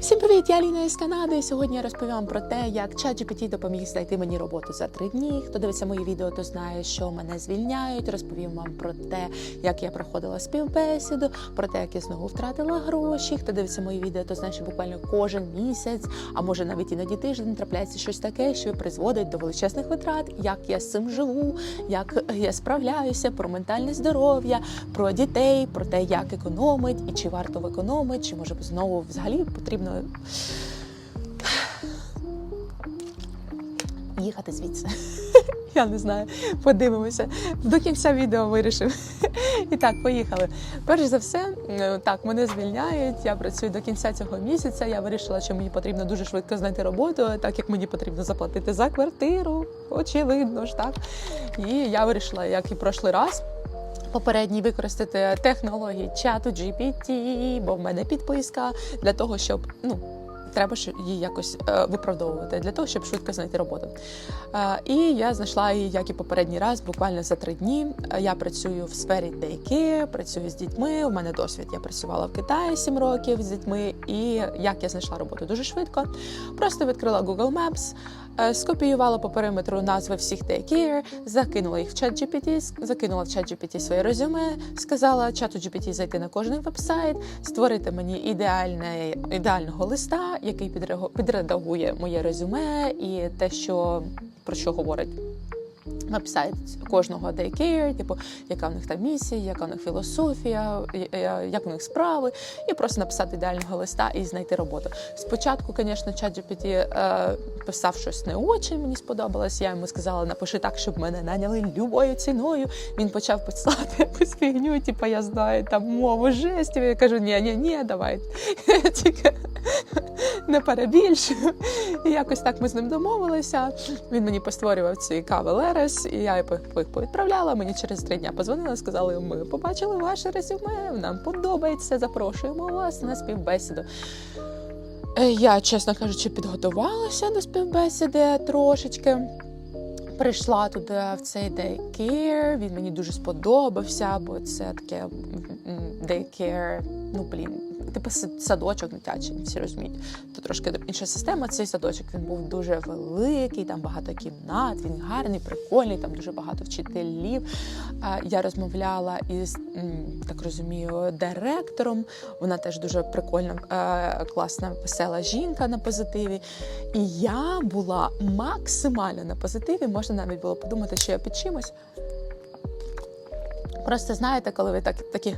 Всім привіт! Я Ліна із Канади. Сьогодні я розповім про те, як ChatGPT допоміг знайти мені роботу за три дні. Хто дивиться мої відео, то знає, що мене звільняють. Розповім вам про те, як я проходила співбесіду, про те, як я знову втратила гроші. Хто дивиться мої відео, то знає, що буквально кожен місяць, а може навіть іноді тиждень трапляється щось таке, що призводить до величезних витрат. Як я з цим живу, як я справляюся, про ментальне здоров'я, про дітей, про те, як економить і чи варто економити, чи може знову взагалі потрібно їхати звідси. Я не знаю, подивимося. До кінця відео вирішив. І так, поїхали. Перш за все, е, так, мене звільняють. Я працюю до кінця цього місяця. Я вирішила, що мені потрібно дуже швидко знайти роботу, так як мені потрібно заплатити за квартиру. Очевидно ж так. І я вирішила, як і прошлий раз. Попередній використати технології чату GPT, бо в мене підписка для того, щоб ну. Треба ж її якось е, виправдовувати для того, щоб швидко знайти роботу. Е, і я знайшла її, як і попередній раз, буквально за три дні. Е, Я працюю в сфері daycare, працюю з дітьми. У мене досвід. Я працювала в Китаї сім років з дітьми. І як я знайшла роботу дуже швидко. Просто відкрила Google Maps, скопіювала по периметру назви всіх daycare, закинула їх в чат GPT, закинула в чат GPT своє резюме, сказала чату GPT зайти на кожен вебсайт, створити мені ідеальне, ідеального листа, який підредагує моє резюме і те, що про що говорить. Вебсайт кожного daycare, типу, яка в них там місія, яка в них філософія, як у них справи, і просто написати ідеального листа і знайти роботу. Спочатку, звісно, ChatGPT е, писав щось не дуже мені сподобалось. Я йому сказала, напиши так, щоб мене наняли любою ціною. Він почав писати якусь фігню, типу, я знаю там мову жестів. Я кажу, ні, ні, ні, давай. Тільки не перебільшую. І якось так ми з ним домовилися. Він мені постворював ці кави Лерес, і я їх повідправляла. Мені через три дня позвонили, сказали, ми побачили ваше резюме, нам подобається, запрошуємо вас на співбесіду. Е, Я, чесно кажучи, підготувалася до співбесіди трошечки. Прийшла туди в цей daycare, він мені дуже сподобався, бо це таке daycare, ну блін, типу садочок дитячий, всі розуміють. Тут трошки інша система. Цей садочок він був дуже великий, там багато кімнат, він гарний, прикольний, там дуже багато вчителів. Я розмовляла із так розумію, директором. Вона теж дуже прикольна, класна, весела жінка на позитиві. І я була максимально на позитиві. Можна навіть було подумати, що я під чимось. Просто знаєте, коли ви так такі.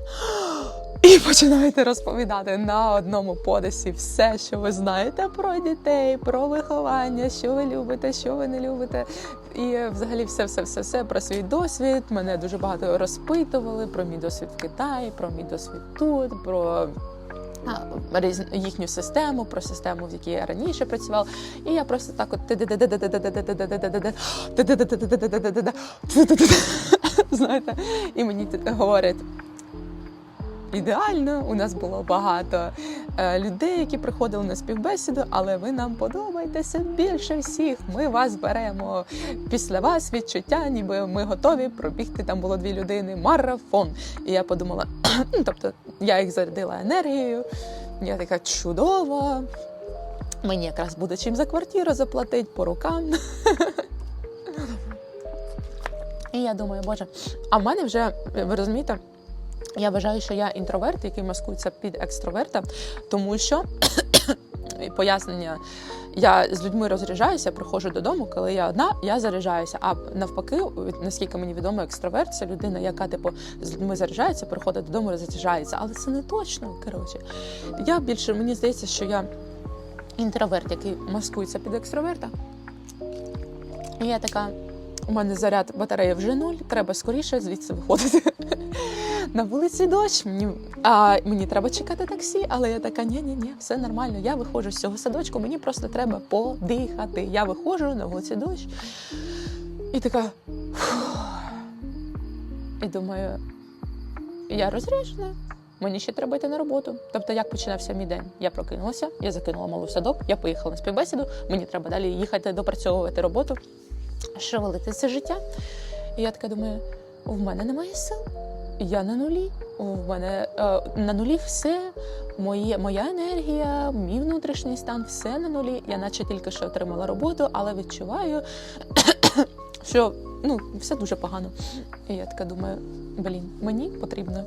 І починаєте розповідати на одному подисі все, що ви знаєте про дітей, про виховання, що ви любите, що ви не любите. І взагалі все, все, все, все про свій досвід. Мене дуже багато розпитували про мій досвід в Китаї, про мій досвід тут, про їхню систему, про систему, в якій я раніше працювала. І я просто так от знаєте, і мені говорять. Ідеально, у нас було багато е, людей, які приходили на співбесіду, але ви нам подобаєтеся більше всіх. Ми вас беремо після вас відчуття, ніби ми готові пробігти. Там було дві людини, марафон. І я подумала, ну тобто я їх зарядила енергією. Я така чудова. Мені якраз буде чим за квартиру заплатити по рукам. І я думаю, боже, а в мене вже, ви розумієте, я вважаю, що я інтроверт, який маскується під екстроверта, тому що пояснення. Я з людьми розряджаюся, приходжу додому, коли я одна, я заряджаюся. А навпаки, наскільки мені відомо, екстраверт це людина, яка типу з людьми заряджається, приходить додому, розряджається. Але це не точно. Коротше, я більше мені здається, що я інтроверт, який маскується під екстраверта. І я така. У мене заряд батареї вже нуль, треба скоріше звідси виходити. На вулиці дощ, мені, а, мені треба чекати таксі, але я така, ні, ні, ні, все нормально. Я виходжу з цього садочку, мені просто треба подихати. Я виходжу на вулиці дощ і така. «Фух». І думаю, я розряджена. Мені ще треба йти на роботу. Тобто, як починався мій день? Я прокинулася, я закинула малу в садок, я поїхала на співбесіду. Мені треба далі їхати допрацьовувати роботу, шевелити це життя. І я така думаю, в мене немає сил, я на нулі. в мене е, на нулі все. Моє, моя енергія, мій внутрішній стан, все на нулі. Я наче тільки що отримала роботу, але відчуваю, що ну, все дуже погано. І я така думаю: блін, мені потрібно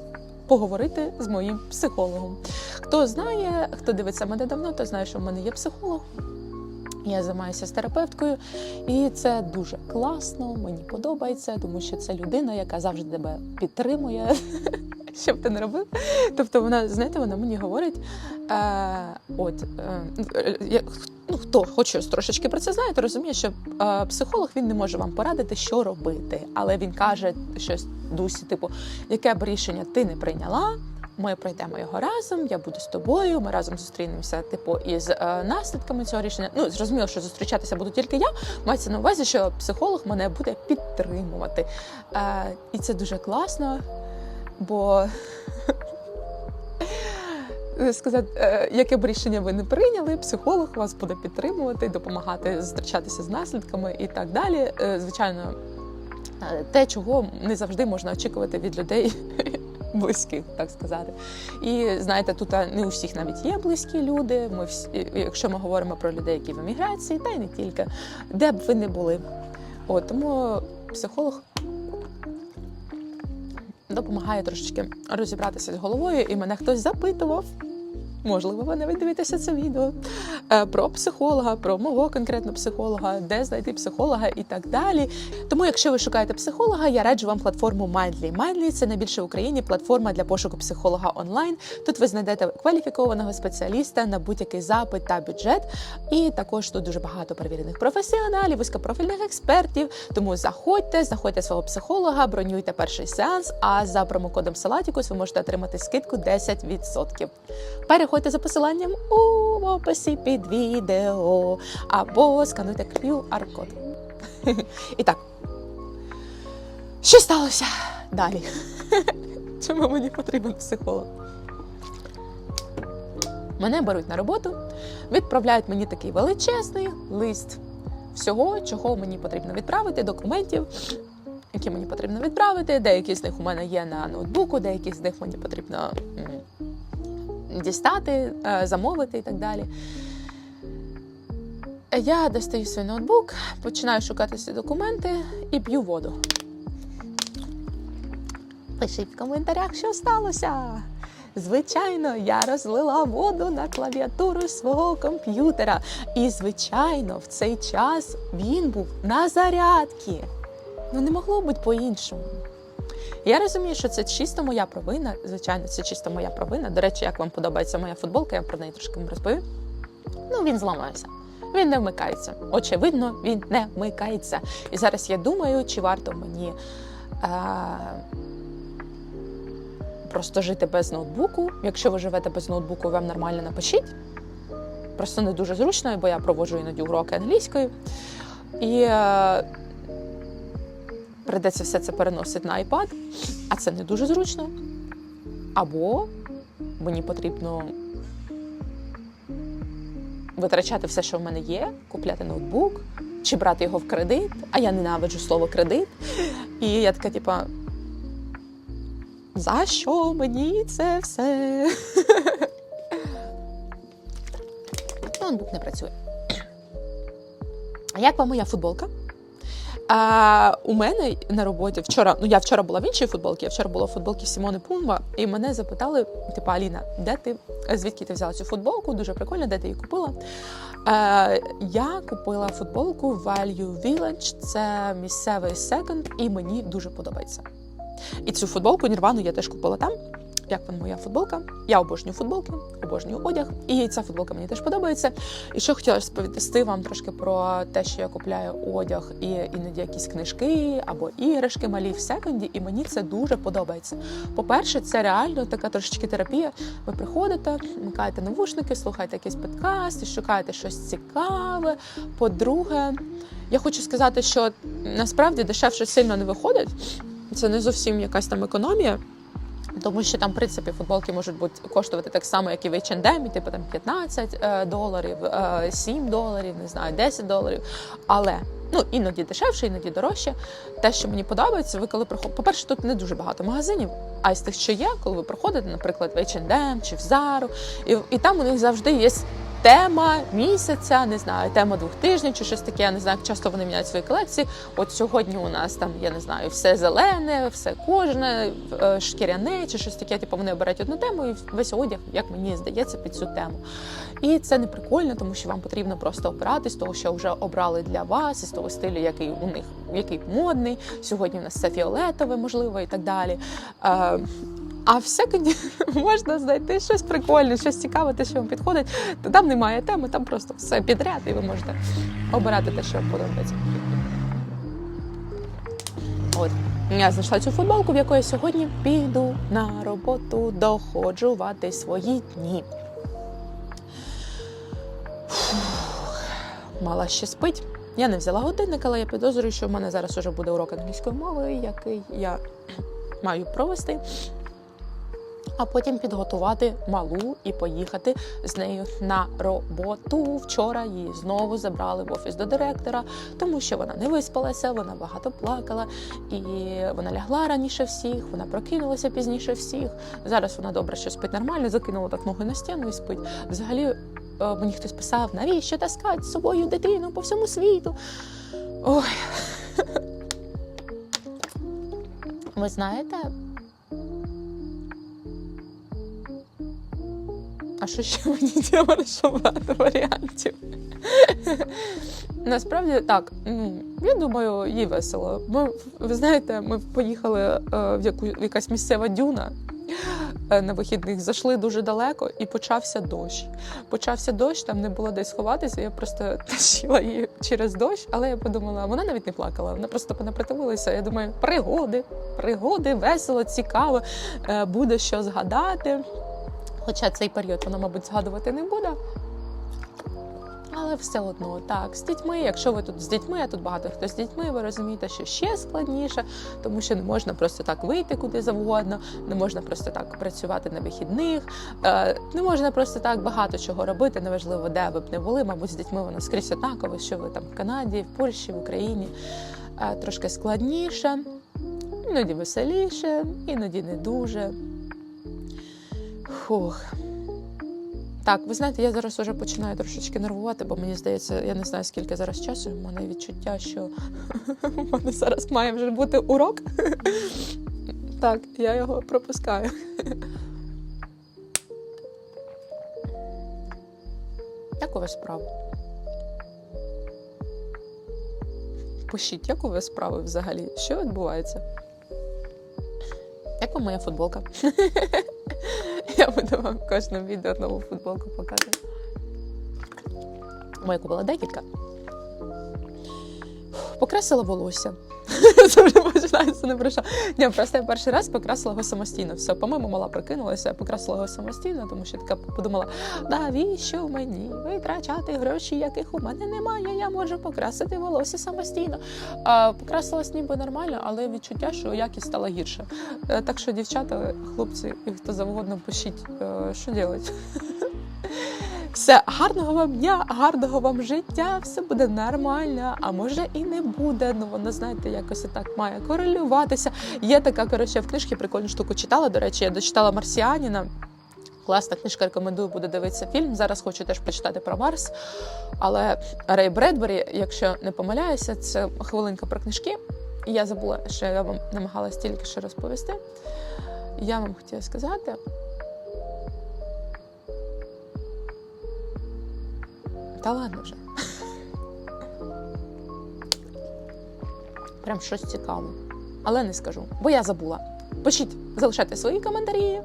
поговорити з моїм психологом. Хто знає, хто дивиться мене давно, то знає, що в мене є психолог. Я займаюся з терапевткою, і це дуже класно. Мені подобається, тому що це людина, яка завжди тебе підтримує, що б ти не робив. Тобто, вона, знаєте, вона мені говорить: е, от е, ну, хто хоч щось трошечки про це знає, розуміє, що е, психолог він не може вам порадити, що робити, але він каже щось дусі, типу, яке б рішення ти не прийняла. Ми пройдемо його разом, я буду з тобою. Ми разом зустрінемося, типу, із е, наслідками цього рішення. Ну зрозуміло, що зустрічатися буду тільки я. Мається на увазі, що психолог мене буде підтримувати. Е, і це дуже класно, бо сказати, е, яке б рішення ви не прийняли, психолог вас буде підтримувати, допомагати зустрічатися з наслідками і так далі. Е, звичайно, е, те, чого не завжди можна очікувати від людей. Близьких, так сказати, і знаєте, тут не у всіх навіть є близькі люди. Ми всі, якщо ми говоримо про людей, які в еміграції, та й не тільки, де б ви не були. От тому психолог допомагає трошечки розібратися з головою, і мене хтось запитував. Можливо, ви не дивитеся це відео е, про психолога, про мого конкретно психолога, де знайти психолога і так далі. Тому, якщо ви шукаєте психолога, я раджу вам платформу Mindly. Mindly – це найбільша в Україні платформа для пошуку психолога онлайн. Тут ви знайдете кваліфікованого спеціаліста на будь-який запит та бюджет. І також тут дуже багато перевірених професіоналів, вузькопрофільних експертів. Тому заходьте, знаходьте свого психолога, бронюйте перший сеанс. А за промокодом Салатікус ви можете отримати скидку 10%. Переходьте за посиланням у описі під відео або скануйте QR-код. І так, що сталося далі? Чому мені потрібен психолог? Мене беруть на роботу, відправляють мені такий величезний лист всього, чого мені потрібно відправити, документів, які мені потрібно відправити. Деякі з них у мене є на ноутбуку, деякі з них мені потрібно дістати, е, замовити і так далі. Я достаю свій ноутбук, починаю шукати ці документи і п'ю воду. Пишіть в коментарях, що сталося. Звичайно, я розлила воду на клавіатуру свого комп'ютера. І, звичайно, в цей час він був на зарядці. Ну, не могло бути по-іншому. Я розумію, що це чисто моя провина. Звичайно, це чисто моя провина. До речі, як вам подобається моя футболка, я про неї трошки вам розповім. Ну, він зламався. Він не вмикається. Очевидно, він не вмикається. І зараз я думаю, чи варто мені е- просто жити без ноутбуку. Якщо ви живете без ноутбуку, вам нормально напишіть. Просто не дуже зручно, бо я проводжу іноді уроки англійської. І е- придеться все це переносити на iPad, а це не дуже зручно. Або мені потрібно витрачати все, що в мене є, купляти ноутбук чи брати його в кредит, а я ненавиджу слово кредит. І я така, типа, за що мені це все? Ноутбук не працює. А як вам моя футболка? А у мене на роботі вчора, ну я вчора була в іншій футболці, я вчора була в футболці Сімони Пумба, і мене запитали: типу, Аліна, де ти звідки ти взяла цю футболку? Дуже прикольно, де ти її купила? Е, я купила футболку Value Village, це місцевий секонд, і мені дуже подобається. І цю футболку Нірвану я теж купила там. Як вам моя футболка? Я обожнюю футболки, обожнюю одяг, і ця футболка мені теж подобається. І що хотіла розповісти вам трошки про те, що я купляю одяг і іноді якісь книжки або іграшки малі в секонді, і мені це дуже подобається. По-перше, це реально така трошечки терапія. Ви приходите, вмикаєте навушники, слухаєте якийсь подкаст, шукаєте щось цікаве. По-друге, я хочу сказати, що насправді дешевше сильно не виходить. Це не зовсім якась там економія. Тому що там, в принципі, футболки можуть бути коштувати так само, як і в H&M, і, типу там 15 е, доларів, е, 7 доларів, не знаю, 10 доларів. Але ну іноді дешевше, іноді дорожче. Те, що мені подобається, ви коли приходите. По-перше, тут не дуже багато магазинів, а із тих, що є, коли ви приходите, наприклад, в H&M чи в Zara, і, і там у них завжди є. Тема місяця, не знаю, тема двох тижнів чи щось таке. Я не знаю, як часто вони міняють свої колекції. От сьогодні у нас там, я не знаю, все зелене, все кожне, е, шкіряне чи щось таке. Типу вони обирають одну тему і весь одяг, як мені здається, під цю тему. І це не прикольно, тому що вам потрібно просто обирати з того, що вже обрали для вас, із того стилю, який у них який модний. Сьогодні у нас це фіолетове, можливо, і так далі. Е, а в секунді можна знайти щось прикольне, щось цікаве, те, що вам підходить. Там немає теми, там просто все підряд, і ви можете обирати те, що вам подобається. От. Я знайшла цю футболку, в якої сьогодні піду на роботу доходжувати свої дні. Мала ще спить. Я не взяла годинник, але я підозрюю, що в мене зараз уже буде урок англійської мови, який я маю провести а потім підготувати малу і поїхати з нею на роботу. Вчора її знову забрали в офіс до директора, тому що вона не виспалася, вона багато плакала, і вона лягла раніше всіх, вона прокинулася пізніше всіх. Зараз вона добре, що спить нормально, закинула так ноги на стіну і спить. Взагалі мені хтось писав, навіщо таскати з собою дитину по всьому світу. Ой. Ви знаєте, А що ще мені що багато варіантів? Насправді так, ну, я думаю, їй весело. Ми, ви знаєте, ми поїхали е, в яку в якась місцева дюна. Е, На вихідних зайшли дуже далеко і почався дощ. Почався дощ, там не було де сховатися. Я просто тащила її через дощ, але я подумала, вона навіть не плакала. Вона просто понапритулилася. Я думаю, пригоди, пригоди, весело, цікаво, е, буде що згадати. Хоча цей період вона, мабуть, згадувати не буде. Але все одно так, з дітьми, якщо ви тут з дітьми, а тут багато хто з дітьми, ви розумієте, що ще складніше, тому що не можна просто так вийти куди завгодно, не можна просто так працювати на вихідних, е, не можна просто так багато чого робити, неважливо, де ви б не були. Мабуть, з дітьми воно скрізь однаково, що ви там в Канаді, в Польщі, в Україні Е, трошки складніше, іноді веселіше, іноді не дуже. Фух. Так, ви знаєте, я зараз вже починаю трошечки нервувати, бо мені здається, я не знаю, скільки зараз часу. У мене відчуття, що у мене зараз має вже бути урок. Так, я його пропускаю. Як у вас справи? Пишіть, як у вас справи взагалі? Що відбувається? Як вам моя футболка? Я буду вам в кожному відео нову футболку показувати. Моя купила декілька. Покрасила волосся. Це вже починається не про що. Ні, просто я перший раз покрасила його самостійно. Все, по-моєму, мала прокинулася, я покрасила його самостійно, тому що така подумала: навіщо мені витрачати гроші, яких у мене немає, я можу покрасити волосся самостійно. А, Покрасилась ніби нормально, але відчуття, що якість стала гірше. Так що, дівчата, хлопці і хто завгодно пишіть, е, що робити. Все, гарного вам дня, гарного вам життя, все буде нормально, а може і не буде. Ну воно, знаєте, якось і так має корелюватися. Є така, коротше, в книжці прикольну штуку читала. До речі, я дочитала Марсіаніна. Класна книжка, рекомендую, буде дивитися фільм. Зараз хочу теж почитати про Марс. Але Рей Бредбері, якщо не помиляюся, це хвилинка про книжки. І я забула, що я вам намагалась тільки що розповісти. Я вам хотіла сказати. Та ладно вже. Прям щось цікаве. Але не скажу, бо я забула. Пишіть, залишайте свої коментарі.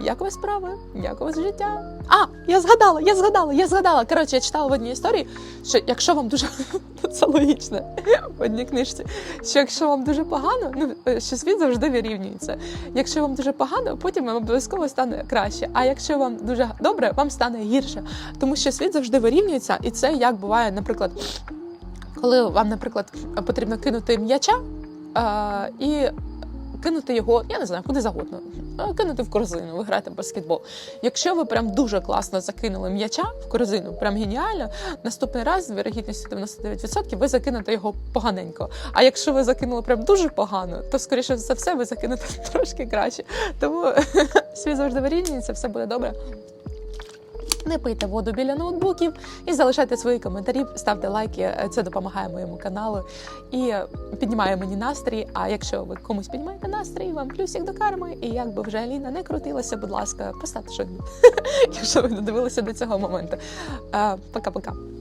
Як у вас справи? Як у вас життя? А, я згадала, я згадала, я згадала. Коротше, я читала в одній історії, що якщо вам дуже це логічно в одній книжці, що якщо вам дуже погано, ну що світ завжди вирівнюється. Якщо вам дуже погано, потім вам обов'язково стане краще. А якщо вам дуже добре, вам стане гірше. Тому що світ завжди вирівнюється, і це як буває, наприклад, коли вам, наприклад, потрібно кинути м'яча, і кинути його, я не знаю, куди завгодно. Е, Кинути в корзину, ви граєте в баскетбол. Якщо ви прям дуже класно закинули м'яча в корзину, прям геніально, наступний раз з вірогідністю 99% ви закинете його поганенько. А якщо ви закинули прям дуже погано, то скоріше за все ви закинете трошки краще. Тому світ завжди вирівнюється, все буде добре. Не пийте воду біля ноутбуків і залишайте свої коментарі, ставте лайки. Це допомагає моєму каналу і піднімає мені настрій. А якщо ви комусь піднімаєте настрій, вам плюсик до карми. І як би вже Аліна не крутилася, будь ласка, поставте щось, якщо ви додивилися до цього моменту. Е, Пока-пока.